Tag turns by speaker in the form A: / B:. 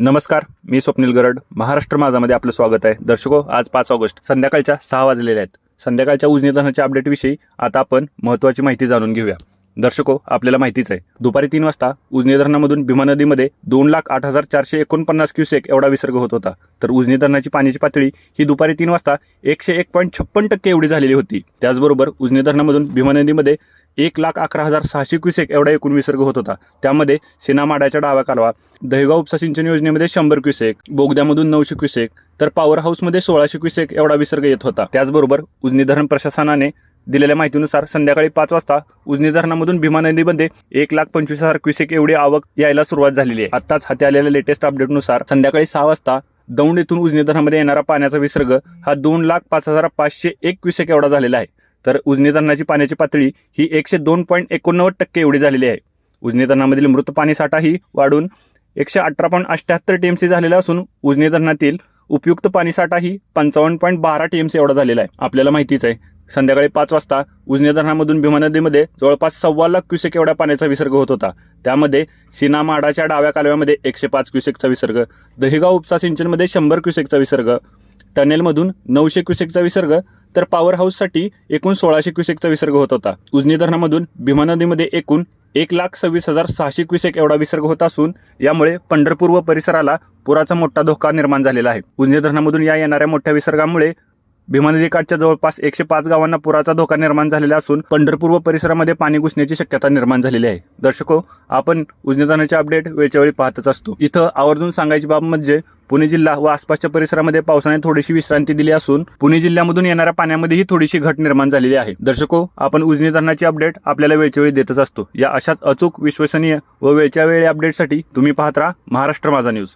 A: नमस्कार मी स्वप्नील गरड. महाराष्ट्र माझामध्ये आपलं स्वागत आहे. दर्शको आज पाच ऑगस्ट संध्याकाळच्या सहा वाजलेल्या आहेत. संध्याकाळच्या उजनीतरणाच्या अपडेटविषयी आता आपण महत्त्वाची माहिती जाणून घेऊया. दर्शको आपल्याला माहितीच आहे. दुपारी तीन वाजता उजनी धरणामधून भीमा नदीमध्ये दोन लाख आठ हजार चारशे एकोणपन्नास क्युसेक एवढा विसर्ग होत होता. तर उजनी धरणाची पाण्याची पातळी ही दुपारी तीन वाजता एकशे एक पॉईंट छप्पन टक्के एवढी झालेली होती. त्याचबरोबर उजनी धरणामधून भीमा नदीमध्ये एक लाख अकरा हजार सहाशे क्युसेक एवढा एकूण विसर्ग होत होता. त्यामध्ये सेनामाड्याच्या डावा कालवा दहेगाव उपसा सिंचन योजनेमध्ये शंभर क्युसेक बोगद्यामधून नऊशे क्युसेक तर पॉवर हाऊसमध्ये सोळाशे क्युसेक एवढा विसर्ग येत होता. त्याचबरोबर उजनी धरण प्रशासनाने दिलेल्या माहितीनुसार संध्याकाळी पाच वाजता उजनी धरणामधून भीमा नदीमध्ये एक लाख पंचवीस हजार क्युसेक एवढी आवक यायला सुरुवात झालेली आहे. आत्ताच हाती आलेल्या लेटेस्ट अपडेटनुसार संध्याकाळी सहा वाजता दौंड येथून उजनी धरणामध्ये येणारा पाण्याचा विसर्ग हा दोन लाख पाच हजार पाचशे एक क्युसेक एवढा झालेला आहे. तर उजनी धरणाची पाण्याची पातळी ही एकशे दोन पॉईंट एकोणनव्वद टक्के एवढी झालेली आहे. उजनी धरणामधील मृत पाणी साठाही वाढून एकशे अठरा पॉईंट अठ्ठ्याहत्तर टीएमसी झालेला असून उजनी धरणातील उपयुक्त पाणीसाठाही पंचावन्न पॉईंट बारा टीएमसी एवढा झालेला आहे. आपल्याला माहितीच आहे संध्याकाळी पाच वाजता उजनी धरणामधून भीमा नदीमध्ये जवळपास सव्वा लाख क्युसेक एवढ्या पाण्याचा विसर्ग होत होता. त्यामध्ये सीना माडाच्या डाव्या कालव्यामध्ये एकशे पाच क्युसेकचा विसर्ग दहिगाव उपसा सिंचनमध्ये शंभर क्युसेकचा विसर्ग टनेलमधून नऊशे क्युसेकचा विसर्ग तर पॉवर हाऊससाठी एकूण सोळाशे क्युसेकचा विसर्ग होत होता. उजनी धरणामधून भीमा नदीमध्ये एकूण एक लाख सव्वीस हजार सहाशे क्युसेक एवढा विसर्ग होत असून यामुळे पंढरपूर व परिसराला पुराचा मोठा धोका निर्माण झालेला आहे. उजनी धरणामधून या येणाऱ्या मोठ्या विसर्गामुळे भीमा नदीकाठच्या जवळपास एकशे पाच गावांना पुराचा धोका निर्माण झालेला असून पंढरपूर व परिसरामध्ये पाणी घुसण्याची शक्यता निर्माण झालेली आहे. दर्शको आपण उजनी अपडेट वेळच्या वेळी पाहतच असतो. इथं आवर्जून सांगायची बाब म्हणजे पुणे जिल्हा व आसपासच्या परिसरामध्ये पावसाने थोडीशी विश्रांती दिली असून पुणे जिल्ह्यामधून येणाऱ्या पाण्यामध्येही थोडीशी घट निर्माण झालेली आहे. दर्शको आपण उजनी धरणाची अपडेट आपल्याला वेळच्या वेळी देतच असतो. या अशाच अचूक विश्वसनीय व वेळच्या वेळी अपडेटसाठी तुम्ही पाहत राहा महाराष्ट्र माझा न्यूज.